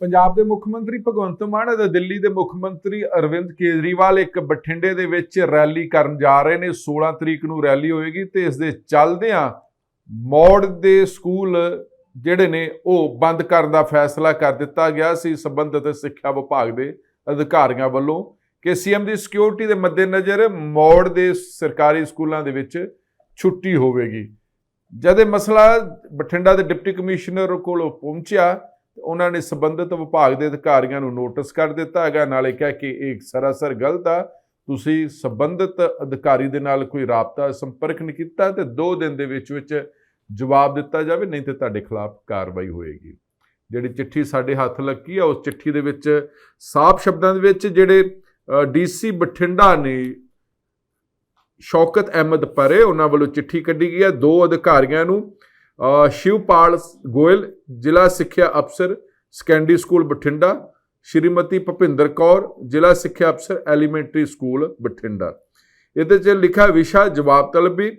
ਪੰਜਾਬ ਦੇ ਮੁੱਖ ਮੰਤਰੀ ਭਗਵੰਤ ਮਾਨ ਅਤੇ ਦਿੱਲੀ ਦੇ ਮੁੱਖ ਮੰਤਰੀ ਅਰਵਿੰਦ ਕੇਜਰੀਵਾਲ ਇੱਕ ਬਠਿੰਡੇ ਦੇ ਵਿੱਚ ਰੈਲੀ ਕਰਨ ਜਾ ਰਹੇ ਨੇ। 16 ਤਰੀਕ ਨੂੰ ਰੈਲੀ ਹੋਏਗੀ ਤੇ ਇਸ ਦੇ ਚੱਲਦਿਆਂ ਮੌੜ ਦੇ ਸਕੂਲ ਜਿਹੜੇ ਨੇ, ਉਹ ਬੰਦ ਕਰਨ ਦਾ ਫੈਸਲਾ ਕਰ ਦਿੱਤਾ ਗਿਆ ਸੀ। ਸੰਬੰਧਿਤ ਸਿੱਖਿਆ ਵਿਭਾਗ ਦੇ ਅਧਿਕਾਰੀਆਂ ਵੱਲੋਂ ਕਿ ਸੀਐਮ ਦੀ ਸਿਕਿਉਰਿਟੀ ਦੇ ਮੱਦੇਨਜ਼ਰ ਮੌੜ ਦੇ ਸਰਕਾਰੀ ਸਕੂਲਾਂ ਦੇ ਵਿੱਚ ਛੁੱਟੀ ਹੋਵੇਗੀ। ਜਦ ਇਹ ਮਸਲਾ ਬਠਿੰਡਾ ਦੇ ਡਿਪਟੀ ਕਮਿਸ਼ਨਰ ਕੋਲ ਪਹੁੰਚਿਆ ਉਹਨਾਂ ਨੇ ਸੰਬੰਧਿਤ ਵਿਭਾਗ ਦੇ ਅਧਿਕਾਰੀਆਂ ਨੂੰ ਨੋਟਿਸ ਕਰ ਦਿੱਤਾ ਹੈਗਾ, ਨਾਲੇ ਕਿਹਾ ਕਿ ਇਹ ਸਰਾਸਰ ਗਲਤ ਆ, ਤੁਸੀਂ ਸੰਬੰਧਿਤ ਅਧਿਕਾਰੀ ਦੇ ਨਾਲ ਕੋਈ ਰਾਬਤਾ ਸੰਪਰਕ ਨਹੀਂ ਕੀਤਾ ਤੇ 2 ਦਿਨ ਦੇ ਵਿੱਚ ਵਿੱਚ ਜਵਾਬ ਦਿੱਤਾ ਜਾਵੇ, ਨਹੀਂ ਤੇ ਤੁਹਾਡੇ ਖਿਲਾਫ ਕਾਰਵਾਈ ਹੋਏਗੀ। ਜਿਹੜੀ ਚਿੱਠੀ ਸਾਡੇ ਹੱਥ ਲੱਗੀ ਆ, ਉਸ ਚਿੱਠੀ ਦੇ ਵਿੱਚ ਸਾਫ਼ ਸ਼ਬਦਾਂ ਦੇ ਵਿੱਚ ਜਿਹੜੇ ਡੀਸੀ ਬਠਿੰਡਾ ਨੇ ਸ਼ੌਕਤ ਅਹਿਮਦ ਪਰੇ ਉਹਨਾਂ ਵੱਲੋਂ ਚਿੱਠੀ ਕੱਢੀ ਗਈ ਹੈ ਦੋ ਅਧਿਕਾਰੀਆਂ ਨੂੰ ਸ਼ਿਵਪਾਲ ਗੋਇਲ, ਜ਼ਿਲ੍ਹਾ ਸਿੱਖਿਆ ਅਫਸਰ ਸੈਕੰਡਰੀ ਸਕੂਲ ਬਠਿੰਡਾ, ਸ਼੍ਰੀਮਤੀ ਭਪਿੰਦਰ ਕੌਰ, ਜ਼ਿਲ੍ਹਾ ਸਿੱਖਿਆ ਅਫਸਰ ਐਲੀਮੈਂਟਰੀ ਸਕੂਲ ਬਠਿੰਡਾ। ਇਹਦੇ 'ਚ ਲਿਖਿਆ ਵਿਸ਼ਾ ਜਵਾਬ ਤਲਬੀ।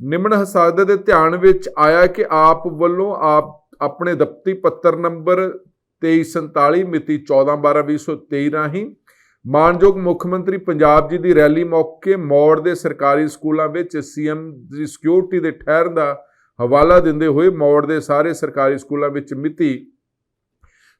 ਨਿਮਨ ਹਸਾਦਤ ਦੇ ਧਿਆਨ ਵਿੱਚ ਆਇਆ ਕਿ ਆਪ ਵੱਲੋਂ ਆਪ, ਆਪਣੇ ਦਫ਼ਤਰੀ ਪੱਤਰ ਨੰਬਰ 2347 ਮਿਤੀ 14/12/2023 ਰਾਹੀਂ ਮਾਨਯੋਗ ਮੁੱਖ ਮੰਤਰੀ ਪੰਜਾਬ ਜੀ ਦੀ ਰੈਲੀ ਮੌਕੇ ਮੌੜ ਦੇ ਸਰਕਾਰੀ ਸਕੂਲਾਂ ਵਿੱਚ ਸੀਐਮ ਦੀ ਸਿਕਿਉਰਿਟੀ ਦੇ ਠਹਿਰ ਦਾ ਹਵਾਲਾ ਦਿੰਦੇ ਹੋਏ ਮੌੜ ਦੇ ਸਾਰੇ ਸਰਕਾਰੀ ਸਕੂਲਾਂ ਵਿੱਚ ਮਿਤੀ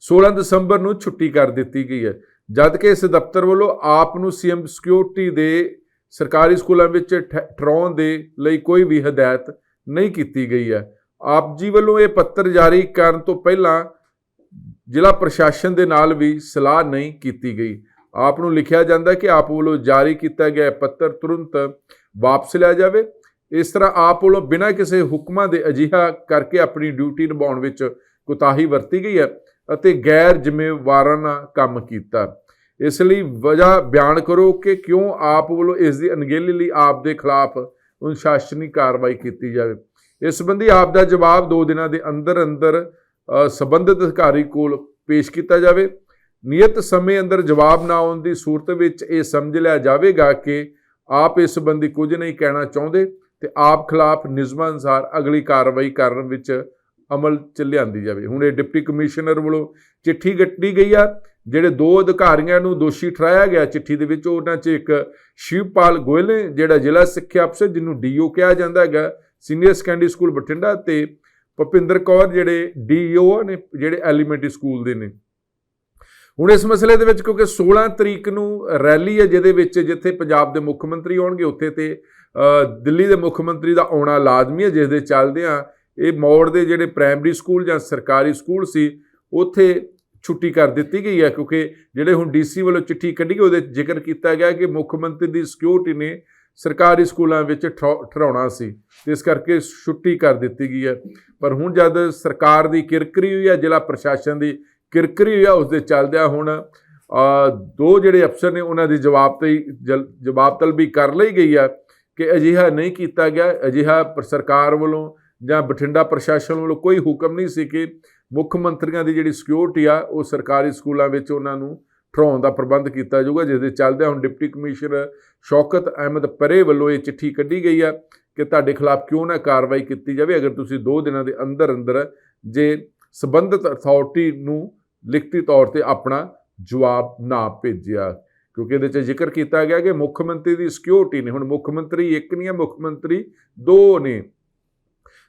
16 ਦਸੰਬਰ ਨੂੰ ਛੁੱਟੀ ਕਰ ਦਿੱਤੀ ਗਈ ਹੈ। ਜਦਕਿ ਇਸ ਦਫ਼ਤਰ ਵੱਲੋਂ ਆਪ ਨੂੰ ਸੀਐਮ ਸਿਕਿਉਰਿਟੀ ਦੇ ਸਰਕਾਰੀ ਸਕੂਲਾਂ ਵਿੱਚ ਠ- ਠਹਿਰਾਉਣ ਦੇ ਲਈ ਕੋਈ ਵੀ ਹਦਾਇਤ ਨਹੀਂ ਕੀਤੀ ਗਈ ਹੈ। ਆਪ ਜੀ ਵੱਲੋਂ ਇਹ ਪੱਤਰ ਜਾਰੀ ਕਰਨ ਤੋਂ ਪਹਿਲਾਂ ਜ਼ਿਲ੍ਹਾ ਪ੍ਰਸ਼ਾਸਨ ਦੇ ਨਾਲ ਵੀ ਸਲਾਹ ਨਹੀਂ ਕੀਤੀ ਗਈ। ਆਪ ਨੂੰ ਲਿਖਿਆ ਜਾਂਦਾ ਕਿ ਆਪ ਵੱਲੋਂ ਜਾਰੀ ਕੀਤਾ ਗਿਆ ਪੱਤਰ ਤੁਰੰਤ ਵਾਪਸ ਲਿਆ ਜਾਵੇ। ਇਸ ਤਰ੍ਹਾਂ ਆਪ ਵੱਲੋਂ ਬਿਨਾਂ ਕਿਸੇ ਹੁਕਮਾਂ ਦੇ ਅਜਿਹਾ ਕਰਕੇ ਆਪਣੀ ਡਿਊਟੀ ਨਿਭਾਉਣ ਵਿੱਚ ਕੁਤਾਹੀ ਵਰਤੀ ਗਈ ਹੈ ਅਤੇ ਗੈਰ ਜ਼ਿੰਮੇਵਾਰਾਨਾ ਕੰਮ ਕੀਤਾ। ਇਸ ਲਈ ਵਜ੍ਹਾ ਬਿਆਨ ਕਰੋ ਕਿ ਕਿਉਂ ਆਪ ਵੱਲੋਂ ਇਸ ਦੀ ਅਣਗਹਿਲੀ ਲਈ ਆਪ ਦੇ ਖਿਲਾਫ ਅਨੁਸ਼ਾਸਨੀ ਕਾਰਵਾਈ ਕੀਤੀ ਜਾਵੇ। ਇਸ ਸੰਬੰਧੀ ਆਪ ਦਾ ਜਵਾਬ 2 ਦਿਨਾਂ ਦੇ ਅੰਦਰ ਅੰਦਰ ਅ, ਸੰਬੰਧਿਤ ਅਧਿਕਾਰੀ ਕੋਲ ਪੇਸ਼ ਕੀਤਾ ਜਾਵੇ। ਨਿਯਤ ਸਮੇਂ ਅੰਦਰ ਜਵਾਬ ਨਾ ਆਉਣ ਦੀ ਸੂਰਤ ਵਿੱਚ ਇਹ ਸਮਝ ਲਿਆ ਜਾਵੇਗਾ ਕਿ ਆਪ ਇਸ ਸੰਬੰਧੀ ਕੁਝ ਨਹੀਂ ਕਹਿਣਾ ਚਾਹੁੰਦੇ। ਤੇ ਆਪ ਖਿਲਾਫ ਨਿਯਮਾਂ ਅਨੁਸਾਰ ਅਗਲੀ ਕਾਰਵਾਈ ਕਰਨ ਵਿੱਚ ਅਮਲ ਚ ਲਿਆਂਦੀ ਜਾਵੇ। ਹੁਣ ਇਹ ਡਿਪਟੀ ਕਮਿਸ਼ਨਰ ਵੱਲੋਂ ਚਿੱਠੀ ਕੱਟੀ ਗਈ ਆ, ਜਿਹੜੇ ਦੋ ਅਧਿਕਾਰੀਆਂ ਨੂੰ ਦੋਸ਼ੀ ਠਹਿਰਾਇਆ ਗਿਆ ਚਿੱਠੀ ਦੇ ਵਿੱਚ, ਉਹਨਾਂ 'ਚ ਇੱਕ ਸ਼ਿਵਪਾਲ ਗੋਇਲ ਨੇ, ਜਿਹੜਾ ਜ਼ਿਲ੍ਹਾ ਸਿੱਖਿਆ ਅਫਸਰ, ਜਿਹਨੂੰ ਡੀਓ ਕਿਹਾ ਜਾਂਦਾ ਹੈਗਾ, ਸੀਨੀਅਰ ਸੈਕੰਡਰੀ ਸਕੂਲ ਬਠਿੰਡਾ ਤੇ ਭੁਪਿੰਦਰ ਕੌਰ, ਜਿਹੜੇ ਡੀਓ ਨੇ, ਜਿਹੜੇ ਐਲੀਮੈਂਟਰੀ ਸਕੂਲ ਦੇ ਨੇ। ਹੁਣ ਇਸ ਮਸਲੇ ਦੇ ਵਿੱਚ ਕਿਉਂਕਿ 16 ਤਰੀਕ ਨੂੰ ਰੈਲੀ ਹੈ, ਜਿਹਦੇ ਵਿੱਚ ਜਿੱਥੇ ਪੰਜਾਬ ਦੇ ਮੁੱਖ ਮੰਤਰੀ ਆਉਣਗੇ, ਉੱਥੇ ਤੇ ਦਿੱਲੀ ਦੇ ਮੁੱਖ ਮੰਤਰੀ ਦਾ ਆਉਣਾ ਲਾਜ਼ਮੀ ਹੈ, ਜਿਸ ਦੇ ਚੱਲਦਿਆਂ ਇਹ ਮੌੜ ਦੇ ਜਿਹੜੇ ਪ੍ਰਾਇਮਰੀ ਸਕੂਲ ਜਾਂ ਸਰਕਾਰੀ ਸਕੂਲ ਸੀ, ਉੱਥੇ ਛੁੱਟੀ ਕਰ ਦਿੱਤੀ ਗਈ ਹੈ, ਕਿਉਂਕਿ ਜਿਹੜੇ ਹੁਣ ਡੀਸੀ ਵੱਲੋਂ ਚਿੱਠੀ ਕੱਢੀ ਗਈ, ਉਹਦੇ ਜ਼ਿਕਰ ਕੀਤਾ ਗਿਆ ਕਿ ਮੁੱਖ ਮੰਤਰੀ ਦੀ ਸਿਕਿਉਰਿਟੀ ਨੇ ਸਰਕਾਰੀ ਸਕੂਲਾਂ ਵਿੱਚ ਠਹਿ- ਠਹਿਰਾਉਣਾ ਸੀ ਇਸ ਕਰਕੇ ਛੁੱਟੀ ਕਰ ਦਿੱਤੀ ਗਈ ਹੈ। ਪਰ ਹੁਣ ਜਦ ਸਰਕਾਰ ਦੀ ਕਿਰਕਰੀ ਹੋਈ ਹੈ, ਜ਼ਿਲ੍ਹਾ ਪ੍ਰਸ਼ਾਸਨ ਦੀ ਕਿਰਕਰੀ ਹੋਈ ਹੈ, ਉਸ ਦੇ ਚੱਲਦਿਆਂ ਹੁਣ ਦੋ ਜਿਹੜੇ ਅਫਸਰ ਨੇ, ਉਹਨਾਂ ਦੀ ਜਵਾਬ ਤੇ ਜਵਾਬ ਤਲਬੀ ਕਰ ਲਈ ਗਈ ਹੈ। ਕਿ ਅਜਿਹਾ ਨਹੀਂ ਕੀਤਾ ਗਿਆ, ਅਜਿਹਾ ਸਰਕਾਰ ਵੱਲੋਂ ਜਾਂ ਬਠਿੰਡਾ ਪ੍ਰਸ਼ਾਸਨ ਵੱਲੋਂ ਕੋਈ ਹੁਕਮ ਨਹੀਂ ਸੀ ਕਿ ਮੁੱਖ ਮੰਤਰੀਆਂ ਦੀ ਜਿਹੜੀ ਸਿਕਿਉਰਿਟੀ ਆ, ਉਹ ਸਰਕਾਰੀ ਸਕੂਲਾਂ ਵਿੱਚ ਉਹਨਾਂ ਨੂੰ ਠਰਾਉਣ ਦਾ ਪ੍ਰਬੰਧ ਕੀਤਾ ਜਾਊਗਾ ਜਿਸ ਦੇ ਚੱਲਦਿਆਂ ਹੁਣ ਡਿਪਟੀ ਕਮਿਸ਼ਨਰ ਸ਼ੌਕਤ ਅਹਿਮਦ ਪਰੇ ਵੱਲੋਂ ਇਹ ਚਿੱਠੀ ਕੱਢੀ ਗਈ ਆ ਕਿ ਤੁਹਾਡੇ ਖਿਲਾਫ ਕਿਉਂ ਨਾ ਕਾਰਵਾਈ ਕੀਤੀ ਜਾਵੇ, ਅਗਰ ਤੁਸੀਂ 2 ਦਿਨਾਂ ਦੇ ਅੰਦਰ ਅੰਦਰ ਜੇ ਸਬੰਧਤ ਅਥਾਰਟੀ ਨੂੰ ਲਿਖਤੀ ਤੌਰ ਤੇ ਆਪਣਾ ਜਵਾਬ ਨਾ ਭੇਜਿਆ ਕਿਉਂਕਿ ਇਹਦੇ 'ਚ ਜ਼ਿਕਰ ਕੀਤਾ ਗਿਆ ਕਿ ਮੁੱਖ ਮੰਤਰੀ ਦੀ ਸਿਕਿਉਰਿਟੀ ਨੇ, ਹੁਣ ਮੁੱਖ ਮੰਤਰੀ ਇੱਕ ਨਹੀਂ ਹੈ, ਮੁੱਖ ਮੰਤਰੀ ਦੋ ਨੇ।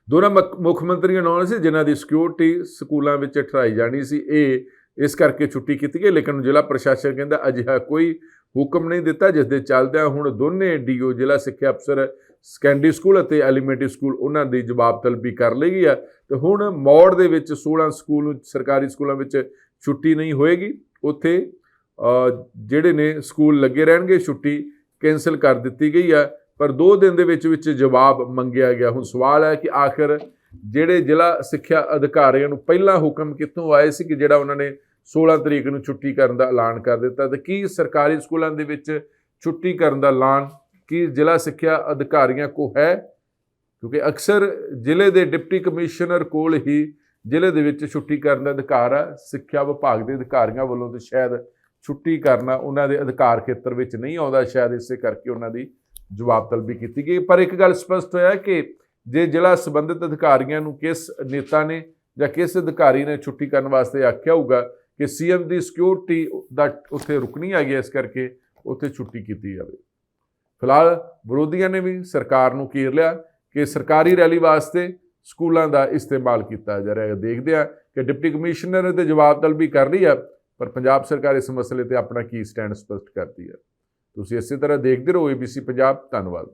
ਦੋਨਾਂ ਮੁੱਖ- ਮੁੱਖ ਮੰਤਰੀਆਂ ਨਾਲ ਸੀ, ਜਿਨ੍ਹਾਂ ਦੀ ਸਿਕਿਉਰਿਟੀ ਸਕੂਲਾਂ ਵਿੱਚ ਠਹਿਰਾਈ ਜਾਣੀ ਸੀ। ਇਹ ਇਸ ਕਰਕੇ ਛੁੱਟੀ ਕੀਤੀ ਗਈ, ਲੇਕਿਨ ਜ਼ਿਲ੍ਹਾ ਪ੍ਰਸ਼ਾਸਨ ਕਹਿੰਦਾ ਅਜਿਹਾ ਕੋਈ ਹੁਕਮ ਨਹੀਂ ਦਿੱਤਾ, ਜਿਸ ਦੇ ਚੱਲਦਿਆਂ ਹੁਣ ਦੋਨੇ ਡੀਓ, ਜ਼ਿਲ੍ਹਾ ਸਿੱਖਿਆ ਅਫਸਰ ਸੈਕੰਡਰੀ ਸਕੂਲ ਅਤੇ ਐਲੀਮੈਂਟਰੀ ਸਕੂਲ ਉਹਨਾਂ ਦੀ ਜਵਾਬ ਤਲਬੀ ਕਰ ਲਈ ਗਈ ਆ। ਤੇ ਹੁਣ ਮੌੜ ਦੇ ਵਿੱਚ 16 ਸਕੂਲ ਸਰਕਾਰੀ ਸਕੂਲਾਂ ਵਿੱਚ ਛੁੱਟੀ ਨਹੀਂ ਹੋਏਗੀ। ਉੱਥੇ ਜਿਹੜੇ ਨੇ ਸਕੂਲ ਲੱਗੇ ਰਹਿਣਗੇ, ਛੁੱਟੀ ਕੈਂਸਲ ਕਰ ਦਿੱਤੀ ਗਈ ਹੈ। ਪਰ 2 ਦਿਨ ਦੇ ਵਿੱਚ ਵਿੱਚ ਜਵਾਬ ਮੰਗਿਆ ਗਿਆ। ਹੁਣ ਸਵਾਲ ਹੈ ਕਿ ਆਖਰ ਜਿਹੜੇ ਜ਼ਿਲ੍ਹਾ ਸਿੱਖਿਆ ਅਧਿਕਾਰੀਆਂ ਨੂੰ ਪਹਿਲਾ ਹੁਕਮ ਕਿੱਥੋਂ ਆਏ ਸੀ ਕਿ ਜਿਹੜਾ ਉਹਨਾਂ ਨੇ 16 ਤਰੀਕ ਨੂੰ ਛੁੱਟੀ ਕਰਨ ਦਾ ਐਲਾਨ ਕਰ ਦਿੱਤਾ ਤੇ ਕੀ ਸਰਕਾਰੀ ਸਕੂਲਾਂ ਦੇ ਵਿੱਚ ਛੁੱਟੀ ਕਰਨ ਦਾ ਐਲਾਨ ਕੀ ਜ਼ਿਲ੍ਹਾ ਸਿੱਖਿਆ ਅਧਿਕਾਰੀਆਂ ਕੋ ਹੈ? ਕਿਉਂਕਿ ਅਕਸਰ ਜ਼ਿਲ੍ਹੇ ਦੇ ਡਿਪਟੀ ਕਮਿਸ਼ਨਰ ਕੋਲ ਹੀ ਜ਼ਿਲ੍ਹੇ ਦੇ ਵਿੱਚ ਛੁੱਟੀ ਕਰਨ ਦਾ ਅਧਿਕਾਰ ਹੈ। ਸਿੱਖਿਆ ਵਿਭਾਗ ਦੇ ਅਧਿਕਾਰੀਆਂ ਵੱਲੋਂ ਤੇ ਸ਼ਾਇਦ ਛੁੱਟੀ ਕਰਨਾ ਉਹਨਾਂ ਦੇ ਅਧਿਕਾਰ ਖੇਤਰ ਵਿੱਚ ਨਹੀਂ ਆਉਂਦਾ ਸ਼ਾਇਦ ਇਸੇ ਕਰਕੇ ਉਹਨਾਂ ਦੀ ਜਵਾਬ ਤਲਬੀ ਕੀਤੀ ਗਈ। ਪਰ ਇੱਕ ਗੱਲ ਸਪਸ਼ਟ ਹੋਇਆ ਕਿ ਜੇ ਜ਼ਿਲ੍ਹਾ ਸੰਬੰਧਿਤ ਅਧਿਕਾਰੀਆਂ ਨੂੰ ਕਿਸ ਨੇਤਾ ਨੇ ਜਾਂ ਕਿਸ ਅਧਿਕਾਰੀ ਨੇ ਛੁੱਟੀ ਕਰਨ ਵਾਸਤੇ ਆਖਿਆ ਹੋਊਗਾ ਕਿ ਸੀਐਮ ਦੀ ਸਿਕਿਉਰਿਟੀ ਦਾ ਉੱਥੇ ਰੁਕਣੀ ਹੈਗੀ ਹੈ, ਇਸ ਕਰਕੇ ਉੱਥੇ ਛੁੱਟੀ ਕੀਤੀ ਜਾਵੇ। ਫਿਲਹਾਲ ਵਿਰੋਧੀਆਂ ਨੇ ਵੀ ਸਰਕਾਰ ਨੂੰ ਘੇਰ ਲਿਆ ਕਿ ਸਰਕਾਰੀ ਰੈਲੀ ਵਾਸਤੇ ਸਕੂਲਾਂ ਦਾ ਇਸਤੇਮਾਲ ਕੀਤਾ ਜਾ ਰਿਹਾ ਹੈ। ਦੇਖਦੇ ਆ ਕਿ ਡਿਪਟੀ ਕਮਿਸ਼ਨਰ ਤੇ ਜਵਾਬ ਤਲਬੀ ਕਰ ਰਹੀ ਆ ਪਰ ਪੰਜਾਬ ਸਰਕਾਰ ਇਸ ਮਸਲੇ ਤੇ ਆਪਣਾ ਕੀ ਸਟੈਂਡ ਸਪਸ਼ਟ ਕਰਦੀ ਹੈ? ਤੁਸੀਂ ਇਸੇ ਤਰ੍ਹਾਂ ਦੇਖਦੇ ਰਹੋ ABC ਪੰਜਾਬ, ਧੰਨਵਾਦ।